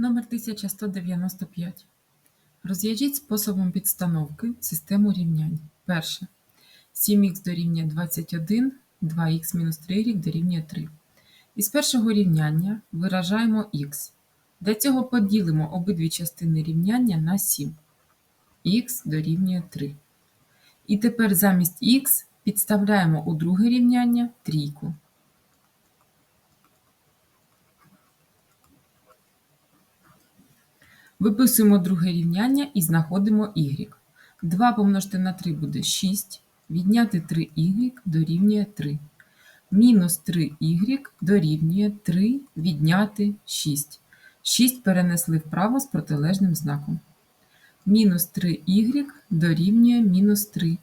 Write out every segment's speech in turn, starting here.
Номер 1195. Розв'яжіть способом підстановки систему рівнянь. Перше. 7х дорівнює 21, 2х мінус 3y дорівнює 3. Із першого рівняння виражаємо х. Для цього поділимо обидві частини рівняння на 7. х дорівнює 3. І тепер замість х підставляємо у друге рівняння трійку. Виписуємо друге рівняння і знаходимо y. 2 помножити на 3 буде 6. Відняти 3y дорівнює 3. Мінус 3y дорівнює 3 відняти 6. 6 перенесли вправо з протилежним знаком. Мінус 3y дорівнює мінус 3.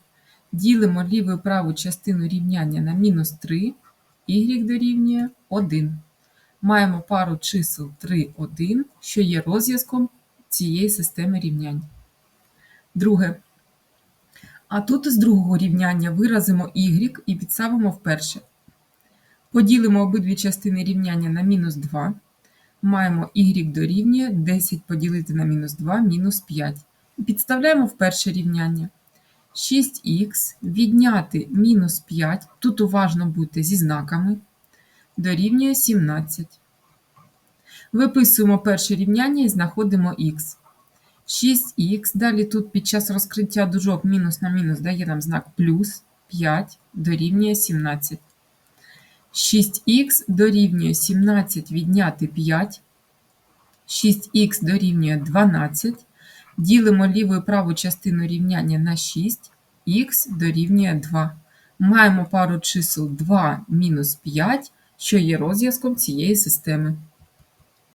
Ділимо ліву і праву частину рівняння на мінус 3, y дорівнює 1. Маємо пару чисел 3, 1, що є розв'язком цієї системи рівнянь. Друге. А тут з другого рівняння виразимо y і підставимо в перше. Поділимо обидві частини рівняння на мінус 2. Маємо y дорівнює 10 поділити на мінус 2 мінус 5. І підставляємо в перше рівняння. 6х відняти мінус 5, тут уважно будьте зі знаками, дорівнює 17. Виписуємо перше рівняння і знаходимо х. 6х, далі тут під час розкриття дужок мінус на мінус дає нам знак плюс 5 дорівнює 17. 6х дорівнює 17 відняти 5. 6х дорівнює 12. Ділимо ліву і праву частину рівняння на 6, х дорівнює 2. Маємо пару чисел 2 мінус 5, що є розв'язком цієї системи.